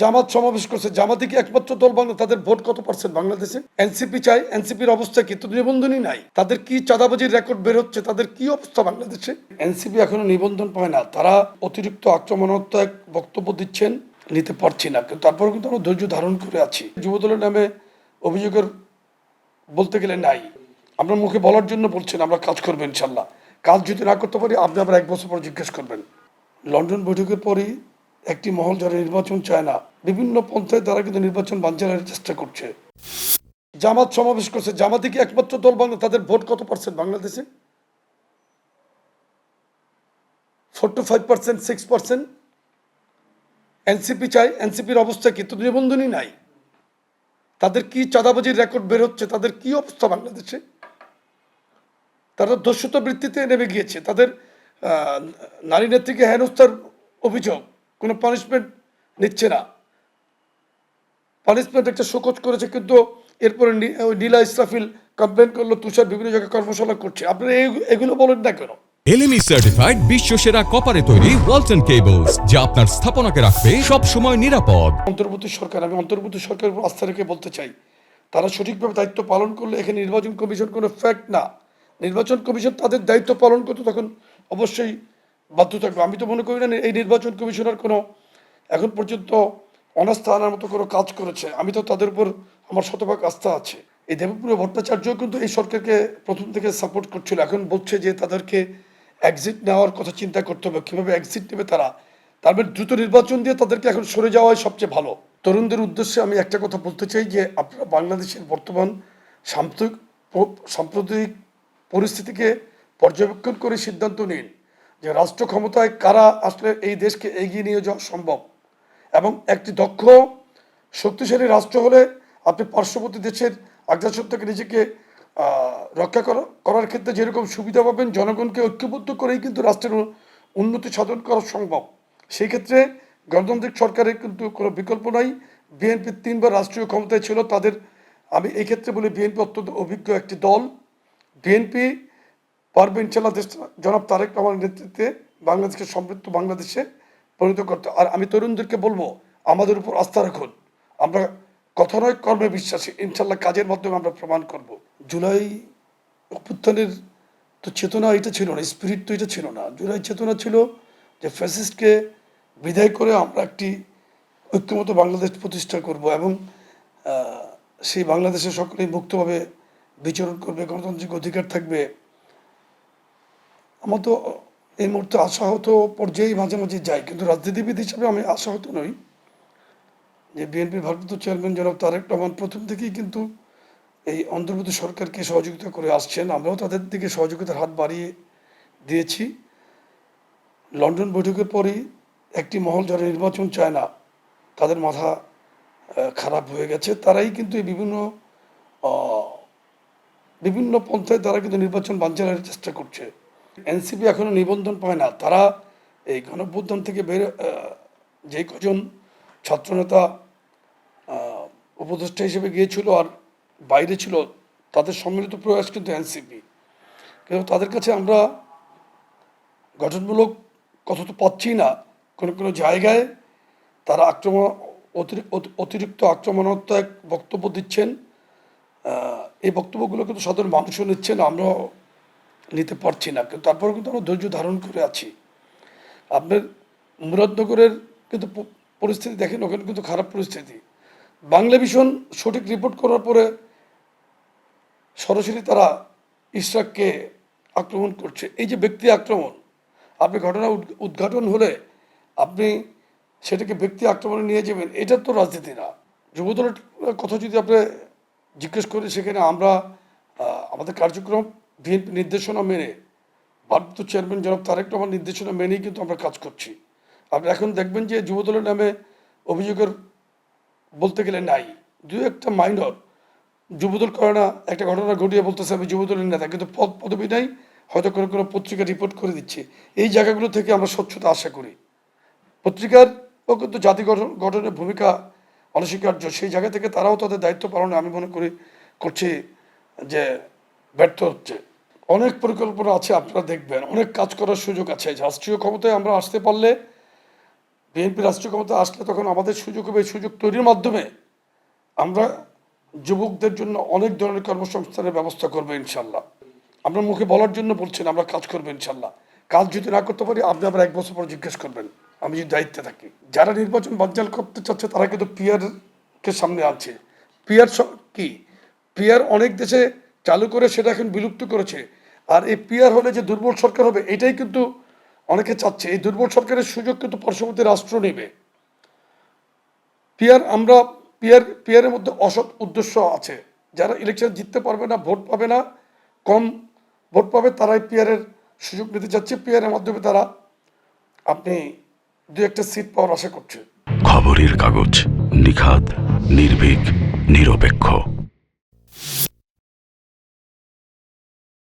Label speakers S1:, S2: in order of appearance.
S1: জামাত সমাবেশ করছে। জামাতে কি একমাত্র দল বাংলা তাদের ভোট কত পার্সেন্ট বাংলাদেশে? এনসিপি চাই এনসিপির অবস্থা কি? তো নিবন্ধনই নাই। তাদের কি চাঁদাবাজির রেকর্ড বের হচ্ছে? তাদের কি অবস্থা বাংলাদেশে? এনসিপি এখনও নিবন্ধন পায় না। তারা অতিরিক্ত আক্রমণাত্মক বক্তব্য দিচ্ছেন, নিতে পারছি না। কিন্তু তারপরে কিন্তু আমরা ধৈর্য ধারণ করে আছি। যুবদলের নামে অভিযোগের বলতে গেলে নাই। আমরা মুখে বলার জন্য বলছেন আমরা কাজ করব ইনশাল্লাহ। কাজ যদি না করতে পারি, আপনি আবার এক বছর পর জিজ্ঞেস করবেন। লন্ডন বৈঠকের পরই একটি মহল যারা নির্বাচন চায় না, বিভিন্ন পন্থায় তারা কিন্তু নির্বাচন বাঞ্চালের চেষ্টা করছে। জামাত সমাবেশ করছে। জামাতি কি একমাত্র দল বাংলা, তাদের ভোট কত পার্সেন্ট বাংলাদেশে? Four to five percent six percent NCP চাই এনসিপির অবস্থা কি? তো নিবন্ধনই নাই। তাদের কি চাঁদাবাজির রেকর্ড বের হচ্ছে? তাদের কি অবস্থা বাংলাদেশে? তারা দস্যুত বৃত্তিতে নেমে গিয়েছে। তাদের নারী নেত্রীকে হেনস্থার অভিযোগ। কোনো পানিশমেন্ট নিচ্ছে না। পানিশমেন্ট একটা শোকজ করেছে কিন্তু এরপরে ওই নীলা ইসরাফিল কমপ্লেন করল তুষার বিভিন্ন জায়গায় কর্মশালা করছে। আপনারা এগুলো বলেন না কেন?
S2: এলএমই সার্টিফাইড বিশ্ব সেরা কপারে তৈরি ওয়ালটন কেবলস যা আপনার স্থাপনাকে রাখবে সব সময় নিরাপদ।
S1: অন্তর্বর্তী সরকার আমি অন্তর্বর্তী সরকারের উপর আস্থা রেখে বলতে চাই তারা সঠিকভাবে দায়িত্ব পালন করলে এখানে নির্বাচন কমিশন কোনো ফ্যাক্ট না। নির্বাচন কমিশন তাদের দায়িত্ব পালন করতে তখন অবশ্যই বাধ্য থাকবে। আমি তো মনে করি না এই নির্বাচন কমিশনার কোনো এখন পর্যন্ত অনাস্থা আনার মতো কোনো কাজ করেছে। আমি তো তাদের উপর আমার শতভাগ আস্থা আছে। এই দেবপ্রিয় ভট্টাচার্য কিন্তু এই সরকারকে প্রথম থেকে সাপোর্ট করছিল। এখন বলছে যে তাদেরকে এক্সিট নেওয়ার কথা চিন্তা করতে হবে। কীভাবে এক্সিট নেবে তারা? তারপরে দ্রুত নির্বাচন দিয়ে তাদেরকে এখন সরে যাওয়াই সবচেয়ে ভালো। তরুণদের উদ্দেশ্যে আমি একটা কথা বলতে চাই যে আপনারা বাংলাদেশের বর্তমান সাম্প্রতিক সাম্প্রতিক পরিস্থিতিকে পর্যবেক্ষণ করে সিদ্ধান্ত নিন। যে রাষ্ট্র ক্ষমতায় কারা আসলে এই দেশকে এগিয়ে নিয়ে যাওয়া সম্ভব? এবং একটি দক্ষ, শক্তিশালী রাষ্ট্র হলে আপনি পার্শ্ববর্তী দেশের আগ্রাসন থেকে নিজেকে রক্ষা করা, করার ক্ষেত্রে যেরকম সুবিধা পাবেন, জনগণকে ঐক্যবদ্ধ করেই কিন্তু রাষ্ট্রের উন্নতি সাধন করা সম্ভব। সেই ক্ষেত্রে গণতান্ত্রিক সরকারের কিন্তু কোনো বিকল্প নাই। বিএনপি তিনবার রাষ্ট্রীয় ক্ষমতায় ছিল, তাদের, আমি এই ক্ষেত্রে বলি বিএনপি অত্যন্ত অভিজ্ঞ একটি দল। বিএনপি পারবে ইনশাল্লাহ দেশ জনাব তারেক রহমানের নেতৃত্বে বাংলাদেশকে সমৃদ্ধ বাংলাদেশে পরিণত করতে। আর আমি তরুণদেরকে বলব, আমাদের উপর আস্থা রাখুন। আমরা কথা নয়, কর্মে বিশ্বাসী। ইনশাল্লাহ কাজের মাধ্যমে আমরা প্রমাণ করব। জুলাই অভ্যুত্থানের তো চেতনা এটা ছিল না স্পিরিট তো এটা ছিল না। জুলাই চেতনা ছিল যে ফ্যাসিস্টকে বিদায় করে আমরা একটি ঐক্যমত বাংলাদেশ প্রতিষ্ঠা করব এবং সেই বাংলাদেশে সকলেই মুক্তভাবে বিচরণ করবে, গণতান্ত্রিক অধিকার থাকবে। আমার তো এই মুহূর্তে আশাহত পর্যায়ে মাঝে মাঝে যাই, কিন্তু রাজনীতিবিদ হিসাবে আমি আশাহত নই। যে বিএনপির ভারপ্রাপ্ত চেয়ারম্যান জনাব তারেক রহমান প্রথম থেকেই কিন্তু এই অন্তর্বর্তী সরকারকে সহযোগিতা করে আসছেন। আমরাও তাদের দিকে সহযোগিতার হাত বাড়িয়ে দিয়েছি। লন্ডন বৈঠকের পরই একটি মহল যারা নির্বাচন চায় না, তাদের মাথা খারাপ হয়ে গেছে। তারাই কিন্তু এই বিভিন্ন বিভিন্ন পন্থায় তারা কিন্তু নির্বাচন বাঞ্চালের চেষ্টা করছে। এনসিপি এখনও নিবন্ধন পায় না। তারা এই গণভ্যুত্থান থেকে বের যে কজন ছাত্রনেতা উপদেষ্টা হিসেবে গিয়েছিল আর বাইরে ছিল, তাদের সম্মিলিত প্রয়াস কিন্তু এনসিপি। কিন্তু তাদের কাছে আমরা গঠনমূলক কথা তো পাচ্ছি না। কোনো কোনো জায়গায় তারা আক্রমণ, অতিরি- অতি- অতিরিক্ত আক্রমণাত্মক বক্তব্য দিচ্ছেন। এই বক্তব্যগুলো কিন্তু সাধারণ মানুষও নিচ্ছেন। আমরাও নিতে পারছি না। কিন্তু তারপরে কিন্তু আমরা ধৈর্য ধারণ করে আছি। আপনার মুরাদনগরের কিন্তু পরিস্থিতি দেখেন, ওখানে কিন্তু খারাপ পরিস্থিতি। বাংলা ভীষণ সঠিক রিপোর্ট করার পরে সরাসরি তারা ইশরাককে আক্রমণ করছে। এই যে ব্যক্তি আক্রমণ, আপনি ঘটনা উদ্ঘাটন হলে আপনি সেটাকে ব্যক্তি আক্রমণে নিয়ে যাবেন, এটা তো রাজনীতি না। যুবদলের কথা যদি আপনি জিজ্ঞেস করি সেখানে আমরা আমাদের কার্যক্রম নির্দেশনা মেনে, ভারপ্রাপ্ত চেয়ারম্যান জনাব তারেক রহমান নির্দেশনা মেনেই কিন্তু আমরা কাজ করছি। আপনি এখন দেখবেন যে যুবদলের নামে অভিযোগের বলতে গেলে নাই। দু একটা মাইনর যুবদল করে না একটা ঘটনা ঘটিয়ে বলতেছে, আমি যুবদলের নেতা, কিন্তু পদ পদবি নাই, হয়তো কোনো কোনো পত্রিকা রিপোর্ট করে দিচ্ছে। এই জায়গাগুলো থেকে আমরা স্বচ্ছতা আশা করি। পত্রিকার ও কিন্তু জাতি গঠন, গঠনের ভূমিকা অনস্বীকার্য। সেই জায়গা থেকে তারাও তাদের দায়িত্ব পালনে, আমি মনে করি, করছি যে ব্যর্থ হচ্ছে। অনেক পরিকল্পনা আছে, আপনারা দেখবেন। অনেক কাজ করার সুযোগ আছে। রাষ্ট্রীয় ক্ষমতায় আমরা আসতে পারলে, বিএনপি রাষ্ট্রীয় ক্ষমতা আসলে তখন আমাদের সুযোগ হবে সুযোগ তৈরির মাধ্যমে আমরা যুবকদের জন্য অনেক ধরনের কর্মসংস্থানের ব্যবস্থা করব ইনশাল্লাহ। আমরা মুখে বলার জন্য বলছেন, আমরা কাজ করব ইনশাল্লাহ। কাজ যদি না করতে পারি, আপনি আবার এক বছর পর জিজ্ঞেস করবেন। আমি যদি দায়িত্বে থাকি। যারা নির্বাচন বানচাল করতে চাচ্ছে, তারা কিন্তু পিয়ার কে সামনে আছে পিয়ার কি? পিয়ার অনেক দেশে চালু করে সেটা এখন বিলুপ্ত করেছে। আর এই পিয়ার হলে যে দুর্বল সরকার হবে, এটাই কিন্তু অনেকে চাচ্ছে। এই দুর্বল সরকারের সুযোগ কিন্তু পার্শ্ববর্তী রাষ্ট্র নেবে। পিয়ার আমরা পিয়ার পিয়ারের মধ্যে অসৎ উদ্দেশ্য আছে। যারা ইলেকশন জিততে পারবে না, ভোট পাবে না, কম ভোট পাবে, তারাই পিয়ারের সুযোগ নিতে যাচ্ছে পিয়ারের মাধ্যমে তারা আপনি দু একটা সিট পাওয়ার আশা করছে।
S3: খবরের কাগজ নিখাত নির্ভীক, নিরপেক্ষ।